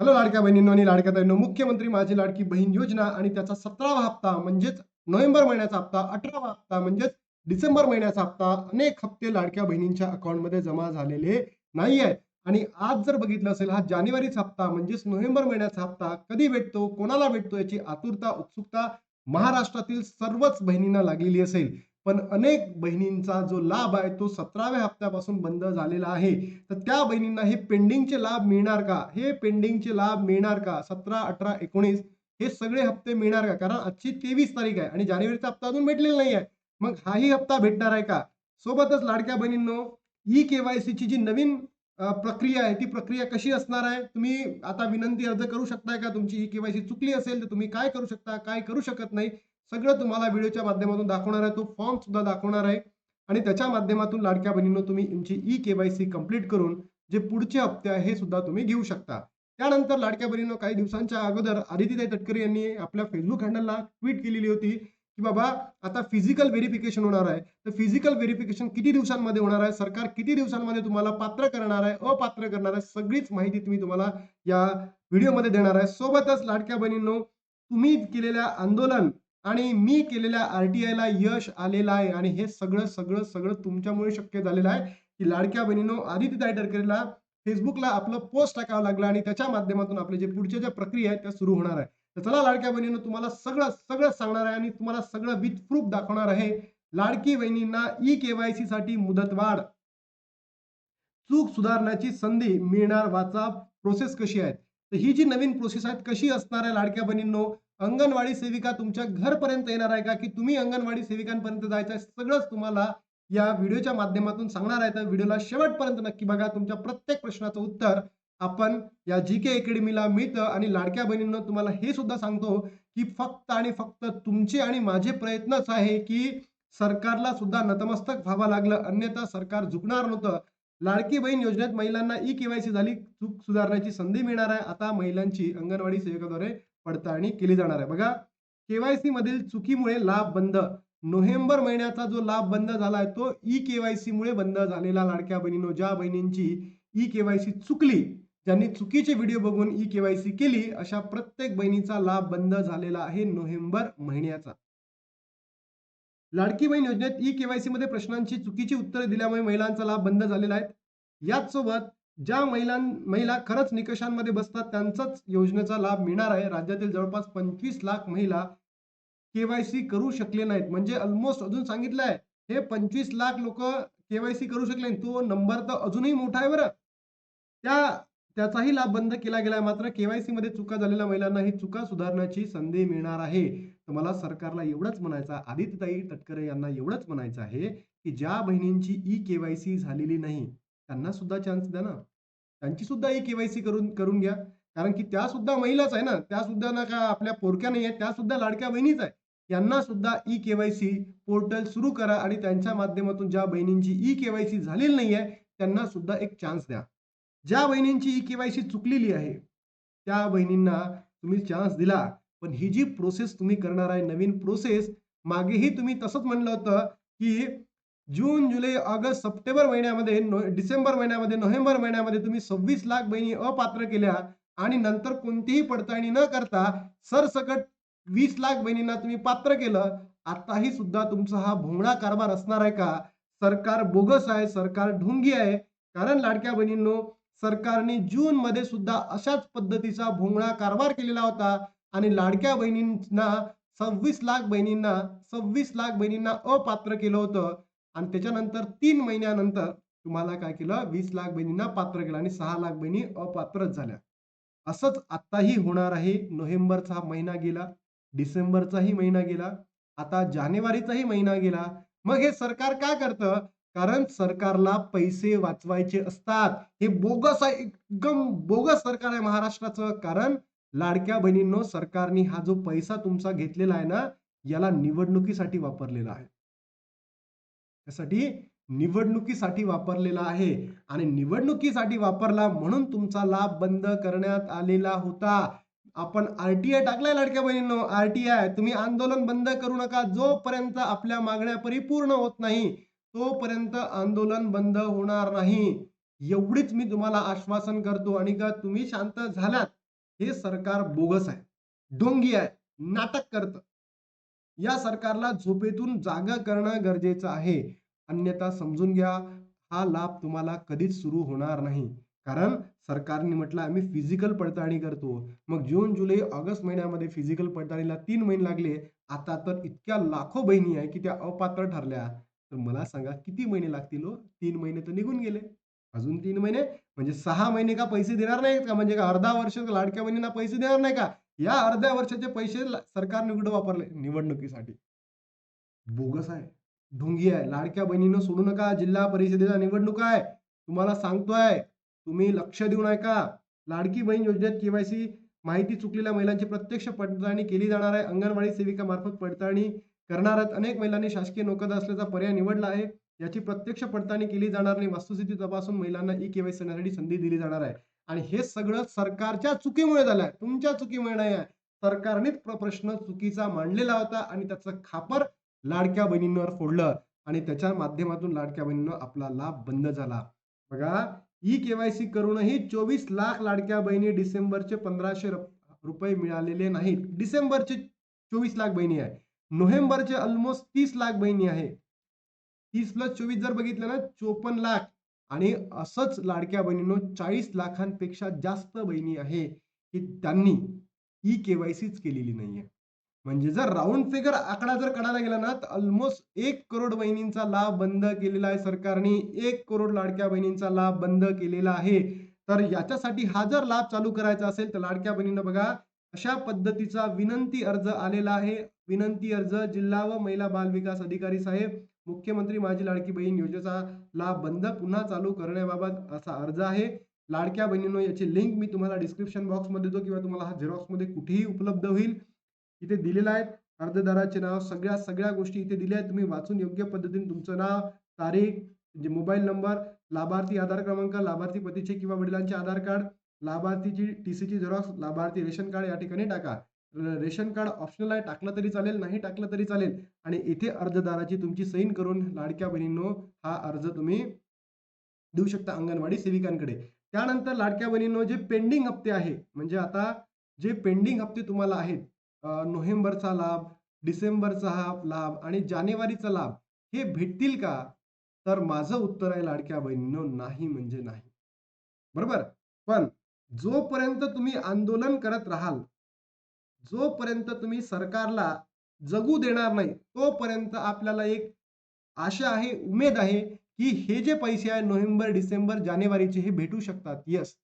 Hello लाडक्या बहिणींनो आणि लाडक्या ताईंनो मुख्यमंत्री माझी लाडकी बहीण योजना आणि त्याचा सतरावा हप्ता म्हणजेच नोव्हेंबर महिन्याचा हप्ता अठरावा हप्ता म्हणजेच डिसेंबर महिन्याचा हप्ता अनेक हप्ते लाडक्या बहिणींच्या अकाउंटमध्ये जमा झालेले नाही आहेत आणि आज जर बघितलं असेल हा जानेवारीचा हप्ता म्हणजेच नोव्हेंबर महिन्याचा हप्ता कधी भेटतो कोणाला भेटतो याची आतुरता उत्सुकता महाराष्ट्रातील सर्वच बहिणींना लागलेली असेल. पण अनेक बहिणींचा जो लाभ आहे तो सतराव्या हप्त्यापासून बंद झालेला आहे. तर त्या बहिणींना हे पेंडिंगचे लाभ मिळणार का? हे पेंडिंगचे लाभ मिळणार का? सतरा अठरा एकोणीस हे सगळे हप्ते मिळणार का? कारण आजची तेवीस तारीख आहे आणि जानेवारीचा हप्ता अजून भेटलेला नाही आहे. मग हाही हप्ता भेटणार आहे का? सोबतच लाडक्या बहिणींनो ई केवायसीची जी नवीन प्रक्रिया आहे ती प्रक्रिया कशी असणार आहे? तुम्ही आता विनंती अर्ज करू शकताय का? तुमची ई केवायसी चुकली असेल तर तुम्ही काय करू शकता काय करू शकत नाही? सगळं तुम्हाला व्हिडिओच्या माध्यमातून दाखवणार आहे. तो फॉर्म सुद्धा दाखवणार आहे. आणि त्याच्या माध्यमातून लाडक्या बहिणींनो तुम्ही तुमची ई केवायसी कंप्लीट करून जे पुढचे हप्ते आहे हे सुद्धा तुम्ही घेऊ शकता. त्यानंतर लाडक्या बहिणींनो काही दिवसांच्या अगोदर आदितीताई तटकरे यांनी आपल्या फेसबुक हँडलला ट्विट केलेली होती की बाबा आता फिजिकल व्हेरिफिकेशन होणार आहे. तर फिजिकल व्हेरिफिकेशन किती दिवसांमध्ये होणार आहे? सरकार किती दिवसांमध्ये तुम्हाला पात्र करणार आहे? अपात्र करणार आहे? सगळीच माहिती तुम्ही तुम्हाला या व्हिडिओमध्ये देणार आहे. सोबतच लाडक्या बहिणींनो तुम्ही केलेल्या आंदोलन आणि मी केलेल्या आरटीआयला यश आलेलं आहे आणि हे सगळं सगळं सगळं तुमच्यामुळे शक्य झालेलं आहे की लाडक्या बहिणींनो आदित्यताई तटकरेला फेसबुकला आपलं पोस्ट टाकावं लागलं आणि त्याच्या माध्यमातून आपले जे पुढच्या ज्या प्रक्रिया आहेत त्या सुरू होणार आहे. तर चला लाडक्या बहिणीनं तुम्हाला सगळं सगळं सांगणार आहे आणि तुम्हाला सगळं विथ प्रूफ दाखवणार आहे. लाडकी बहिणींना ई केवायसी साठी मुदतवाढ. चूक सुधारण्याची संधी मिळणार वाचा. प्रोसेस कशी आहे तर ही जी नवीन प्रोसेस आहे कशी असणार आहे लाडक्या बहिणींनो? अंगणवाडी सेविका तुमच्या घरपर्यंत येणार आहे का? की तुम्ही अंगणवाडी सेविकांपर्यंत जायचं आहे? सगळंच तुम्हाला या व्हिडिओच्या माध्यमातून सांगणार आहे. तर व्हिडिओला शेवटपर्यंत नक्की बघा. तुमच्या प्रत्येक प्रश्नाचं उत्तर आपण या जी के अकॅडमीला मिळतं आणि लाडक्या बहिणींना तुम्हाला हे सुद्धा सांगतो की फक्त आणि फक्त तुमचे आणि माझे प्रयत्नच आहे की सरकारला सुद्धा नतमस्तक व्हावं लागलं. अन्यथा सरकार झुकणार नव्हतं. लाडकी बहीण योजनेत महिलांना ई केवायसी झाली. चूक सुधारण्याची संधी मिळणार आहे. आता महिलांची अंगणवाडी सेविकाद्वारे पडताळणी केली जाणार आहे. बघा केवायसी मधील चुकीमुळे लाभ बंद. नोव्हेंबर महिन्याचा जो लाभ बंद झाला आहे तो ई केवायसी मुळे बंद झालेला लाडक्या बहिणीनो. ज्या बहिणींची ई केवायसी चुकली ज्यांनी चुकीचे व्हिडिओ बघून ई केवायसी केली अशा प्रत्येक बहिणीचा लाभ बंद झालेला आहे नोव्हेंबर महिन्याचा. लाडकी बहीण योजनेत ई केवायसी मध्ये प्रश्नांची चुकीची उत्तरे दिल्यामुळे महिलांचा लाभ बंद झालेला आहे. याच सोबत ज्या महिलां महिला खरंच निकषांमध्ये बसतात त्यांचाच योजनेचा लाभ मिळणार आहे. राज्यातील जवळपास पंचवीस लाख महिला केवायसी करू शकले नाहीत. म्हणजे ऑलमोस्ट अजून सांगितलं आहे हे पंचवीस लाख लोक केवायसी करू शकले तो नंबर तर अजूनही मोठा आहे बरं. त्या त्याचाही लाभ बंद केला गेला मात्र केवायसी मध्ये चुका झालेल्या महिलांना ही चुका सुधारण्याची संधी मिळणार आहे. तर मला सरकारला एवढंच म्हणायचं आदित्यताई तटकरे यांना एवढंच म्हणायचं आहे की ज्या बहिणींची ई केवायसी झालेली नाही त्यांना सुद्धा चान्स द्या ना. त्यांची सुद्धा ही केवायसी करून करून घ्या. कारण की त्या सुद्धा महिलाच आहे ना. त्या सुद्धा ना का आपल्या पोरक्या नाही आहेत. त्या सुद्धा लाडक्या बहिणीच आहे. यांना सुद्धा ई केवायसी पोर्टल सुरू करा आणि त्यांच्या माध्यमातून ज्या बहिणींची ई केवायसी झालेली नाही आहे त्यांना सुद्धा एक चान्स द्या. ज्या बहिणींची ई केवायसी चुकलेली आहे त्या बहिणींना तुम्ही चान्स दिला. पण ही जी प्रोसेस तुम्ही करणार आहे नवीन प्रोसेस मागेही तुम्ही तसंच म्हणलं होतं की जून जुलै ऑगस्ट सप्टेंबर महिन्यामध्ये नो डिसेंबर महिन्यामध्ये नोव्हेंबर महिन्यामध्ये तुम्ही सव्वीस लाख बहिणी अपात्र केल्या आणि नंतर कोणतीही पडताळणी न करता सरसकट वीस लाख बहिणींना तुम्ही पात्र केलं. आताही सुद्धा तुमचा हा भोंगळा कारभार असणार आहे का? सरकार बोगस आहे सरकार ढोंगी आहे. कारण लाडक्या बहिणींनो सरकारने जून मध्ये सुद्धा अशाच पद्धतीचा भोंगळा कारभार केलेला होता आणि लाडक्या बहिणींना सव्वीस लाख बहिणींना सव्वीस लाख बहिणींना अपात्र केलं होतं. आणि त्याच्यानंतर तीन महिन्यानंतर तुम्हाला काय केलं? वीस लाख बहिणींना पात्र केलं आणि सहा लाख बहिणी अपात्रच झाल्या. असंच आताही होणार आहे. नोव्हेंबरचा महिना गेला डिसेंबरचाही महिना गेला आता जानेवारीचाही महिना गेला. मग हे सरकार का करतं? कारण सरकारला पैसे वाचवायचे असतात. हे बोगस आहे एकदम बोगस सरकार आहे महाराष्ट्राचं. कारण लाडक्या बहिणींनो सरकारने हा जो पैसा तुमचा घेतलेला आहे ना याला निवडणुकीसाठी वापरलेला आहे. त्यासाठी निवडणुकीसाठी वापरलेला आहे. आणि निवडणुकीसाठी वापरला म्हणून तुमचा लाभ बंद करण्यात आलेला होता. आपण आरटीआय टाकलाय लाडक्या बहिणींनो. आरटीआय तुम्ही आंदोलन बंद करू नका. जोपर्यंत आपल्या मागण्या परिपूर्ण होत नाही तोपर्यंत आंदोलन बंद होणार नाही. एवढीच मी तुम्हाला आश्वासन करतो. आणि का तुम्ही शांत झालात. हे सरकार बोगस आहे. ढोंगी आहे. नाटक करतं. या सरकारला झोपेतून जागा करणं गरजेचं आहे. अन्यथा समजून घ्या हा लाभ तुम्हाला कधीच सुरू होणार नाही. कारण सरकारने म्हटलं आम्ही फिजिकल पडताळणी करतो. मग जून जुलै ऑगस्ट महिन्यामध्ये फिजिकल पडताळणीला तीन महिने लागले. आता तर इतक्या लाखो बहिणी आहे की त्या अपात्र ठरल्या. तर मला सांगा किती महिने लागतील हो? तीन महिने तर निघून गेले. अजून तीन महिने? म्हणजे सहा महिने का पैसे देणार नाहीत का? म्हणजे का अर्धा वर्ष लाडक्या बहिणींना पैसे देणार नाही का? या अर्ध्या वर्षाचे पैसे ल- सरकारने कुठं वापरले? निवडणुकीसाठी. बोगस आहे. ढोंगी आहे. लाडक्या बहिणीनं सोडू नका. जिल्हा परिषदेच्या निवडणूक आहे. तुम्हाला सांगतोय. तुम्ही लक्ष देऊ नका. लाडकी बहीण योजनेत केवायसी माहिती चुकलेल्या महिलांची प्रत्यक्ष पडताळणी केली जाणार आहे. अंगणवाडी सेविका मार्फत पडताळणी करणार आहेत. अनेक महिलांनी शासकीय नोकरदार असल्याचा पर्याय निवडला आहे. याची प्रत्यक्ष पडताळणी केली जाणार नाही. वस्तुस्थिती तपासून महिलांना ई केवायसी करण्यासाठी संधी दिली जाणार आहे. आणि हे सगळं सरकारच्या चुकीमुळे झालं आहे तुमच्या चुकीमुळे नाही आहे. सरकारनेच प्रश्न चुकीचा मांडलेला होता आणि त्याचं खापर लाडक्या बहिणींवर फोडलं आणि त्याच्या माध्यमातून लाडक्या बहिणींना आपला लाभ बंद झाला. बघा ई केवायसी करूनही चोवीस लाख लाडक्या बहिणी डिसेंबरचे पंधराशे रुपये मिळालेले नाहीत. डिसेंबरचे चोवीस लाख बहिणी आहे. नोव्हेंबरचे ऑलमोस्ट तीस लाख बहिणी आहे. तीस प्लस चोवीस जर बघितलं ना चोपन्न लाख. आणि असंच लाडक्या बहिणीनो चाळीस लाखांपेक्षा जास्त बहिणी आहे की त्यांनी ई केवायसीच केलेली नाहीये. म्हणजे जर राऊंड फिगर आकडा जर काढायला गेला ना तर ऑलमोस्ट एक करोड बहिणींचा लाभ बंद केलेला आहे सरकारने. एक करोड लाडक्या बहिणींचा लाभ बंद केलेला आहे. तर याच्यासाठी हा जर लाभ चालू करायचा असेल तर लाडक्या बहिणींना बघा अशा पद्धतीचा विनंती अर्ज आलेला आहे. विनंती अर्ज जिल्हा व महिला बाल विकास अधिकारी साहेब मुख्यमंत्री माझी लाडकी बहीण योजनेचा लाभ बंद पुन्हा चालू करण्याबाबत असा अर्ज आहे. लाडक्या बहिणींनो याची लिंक मी तुम्हाला डिस्क्रिप्शन बॉक्समध्ये देतो किंवा तुम्हाला हा झेरॉक्समध्ये कुठेही उपलब्ध होईल. इथे दिलेला आहे. अर्जदाराचे नाव सगळ्या सगळ्या गोष्टी इथे दिल्या आहेत. तुम्ही वाचून योग्य पद्धतीने तुमचं नाव तारीख म्हणजे मोबाईल नंबर लाभार्थी आधार क्रमांक लाभार्थी पतीचे किंवा वडिलांचे आधार कार्ड लाभार्थीची टी सीची झेरॉक्स लाभार्थी रेशन कार्ड या ठिकाणी टाका. रेशन कार्ड ऑप्शनल आहे टाकलं तरी चालेल नाही टाकलं तरी चालेल. आणि इथे अर्जदाराची तुमची सैन करून लाडक्या बहिणींनो हा अर्ज तुम्ही देऊ शकता अंगणवाडी सेविकांकडे. त्यानंतर लाडक्या बहिणींनो जे पेंडिंग हप्ते आहे म्हणजे आता जे पेंडिंग हप्ते तुम्हाला आहेत नोव्हेंबरचा लाभ डिसेंबरचा हा लाभ आणि जानेवारीचा लाभ हे भेटतील का? तर माझं उत्तर आहे लाडक्या बहिणींनो नाही म्हणजे नाही. बरोबर? पण जोपर्यंत तुम्ही आंदोलन करत राहाल जोपर्यंत तुम्ही सरकारला जगू देणार नाही तोपर्यंत आपल्याला एक आशा आहे उमेद आहे की हे जे पैसे आहे नोव्हेंबर डिसेंबर जानेवारीचे हे भेटू शकतात. यस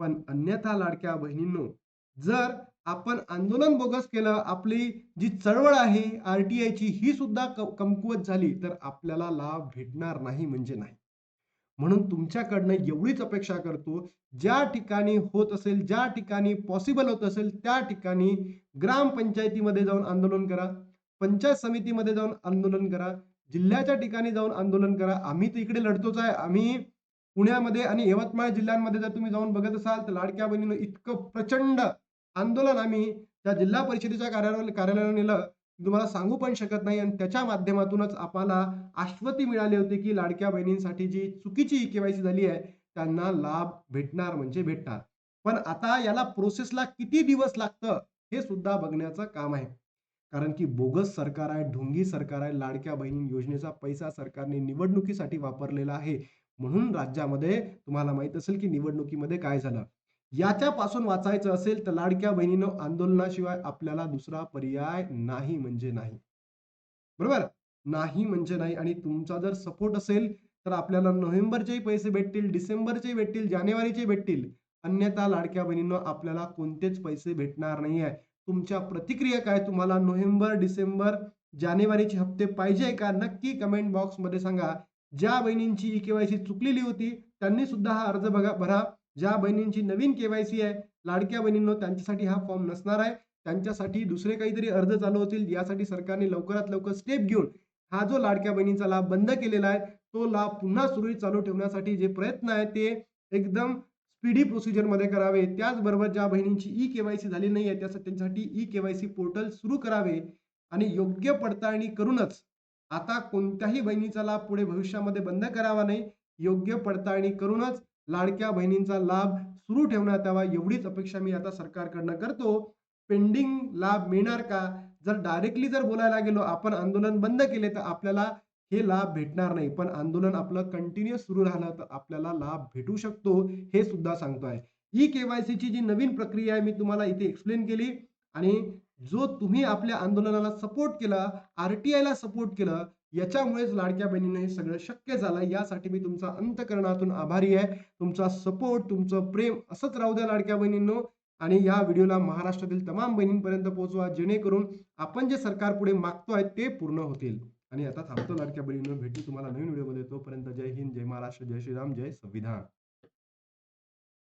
पण अन्यथा लाडक्या बहिणींनो जर आपण आंदोलन बोगस केलं आपली जी चळवळ आहे आर टी आयची ही सुद्धा कमकुवत झाली तर आपल्याला लाभ भेटणार नाही म्हणजे नाही. म्हणून तुमच्याकडनं एवढीच अपेक्षा करतो ज्या ठिकाणी होत असेल ज्या ठिकाणी पॉसिबल होत असेल त्या ठिकाणी ग्रामपंचायतीमध्ये जाऊन आंदोलन करा पंचायत समितीमध्ये जाऊन आंदोलन करा जिल्ह्याच्या ठिकाणी जाऊन आंदोलन करा. आम्ही तर इकडे लढतोच आहे. आम्ही पुण्यामध्ये आणि यवतमाळ जिल्ह्यांमध्ये जर तुम्ही जाऊन बघत असाल तर लाडक्या बहिणीनं इतकं प्रचंड आंदोलन आम्ही त्या जिल्हा परिषदेच्या कार्यालय कार्यालयानं नेलं. तुम्हाला सांगू पण शकत नाही आणि त्याच्या माध्यमातूनच आपल्याला आश्वती मिळाली होती की लाडक्या बहिणींसाठी जी चुकीची केवायसी झाली आहे त्यांना लाभ भेटणार म्हणजे भेटणार पण आता याला प्रोसेसला किती दिवस लागतं हे सुद्धा बघण्याचं काम आहे. कारण की बोगस सरकार आहे ढोंगी सरकार आहे लाडक्या बहिणी योजनेचा पैसा सरकारने निवडणुकीसाठी वापरलेला आहे. म्हणून राज्यामध्ये तुम्हाला माहीत असेल की निवडणुकीमध्ये काय झालं? याच्यापासून वाचायचं असेल तर लाडक्या बहिणीनं आंदोलनाशिवाय आपल्याला दुसरा पर्याय नाही म्हणजे नाही. बरोबर? नाही म्हणजे नाही. आणि तुमचा जर सपोर्ट असेल तर आपल्याला नोव्हेंबरचेही पैसे भेटतील डिसेंबरचे भेटतील जानेवारीचे भेटतील. अन्यथा लाडक्या बहिणींना आपल्याला कोणतेच पैसे भेटणार नाही आहे. तुमच्या प्रतिक्रिया काय? तुम्हाला नोव्हेंबर डिसेंबर जानेवारीचे हप्ते पाहिजे का? नक्की कमेंट बॉक्समध्ये सांगा. ज्या बहिणींची ई केवायसी चुकलेली होती त्यांनी सुद्धा हा अर्ज बघा भरा. ज्या बहिणींची नवीन केवायसी आहे लाडक्या बहिणींनो त्यांच्यासाठी हा फॉर्म नसणार आहे. त्यांच्यासाठी दुसरे काहीतरी अर्ज चालू होतील. यासाठी सरकारने लवकरात लवकर स्टेप घेऊन हा जो लाडक्या बहिणींचा लाभ बंद केलेला आहे तो लाभ पुन्हा सुरळीत चालू ठेवण्यासाठी जे प्रयत्न आहेत ते एकदम स्पीडी प्रोसिजरमध्ये करावे. त्याचबरोबर ज्या बहिणींची ई केवायसी झाली नाही आहे त्यासाठी त्यांच्यासाठी ई केवायसी पोर्टल सुरू करावे आणि योग्य पडताळणी करूनच आता कोणत्याही बहिणीचा लाभ पुढे भविष्यामध्ये बंद करावा नाही. योग्य पडताळणी करूनच लाडक्या बहिणींचा लाभ सुरू ठेवण्यात यावा एवढीच अपेक्षा मी आता सरकारकडनं करतो. पेंडिंग लाभ मिळणार का? जर डायरेक्टली जर बोलायला गेलो आपण आंदोलन बंद केले तर आपल्याला हे लाभ भेटणार नाही. पण आंदोलन आपलं कंटिन्युअस सुरू राहिलं तर आपल्याला लाभ भेटू शकतो हे सुद्धा सांगतो आहे ई केवायसीची जी नवीन प्रक्रिया आहे मी तुम्हाला इथे एक्सप्लेन केली. आणि जो तुम्ही आपल्या आंदोलनाला सपोर्ट केला टी आयला सपोर्ट केलं याच्यामुळेच लाडक्या बहिणीनं हे सगळं शक्य झालं. यासाठी मी तुमचा अंतकरणातून आभारी आहे. तुमचा सपोर्ट तुमचं प्रेम असंच राहू द्या लाडक्या बहिणींनो. आणि या व्हिडिओला महाराष्ट्रातील तमाम बहिणींपर्यंत पोहोचवा जेणेकरून आपण जे सरकार पुढे मागतोय ते पूर्ण होतील. आणि आता थांबतो लाडक्या बहिणींनो. भेटू तुम्हाला नवीन व्हिडिओमध्ये. तोपर्यंत जय हिंद जय महाराष्ट्र जय श्रीराम जय संविधान.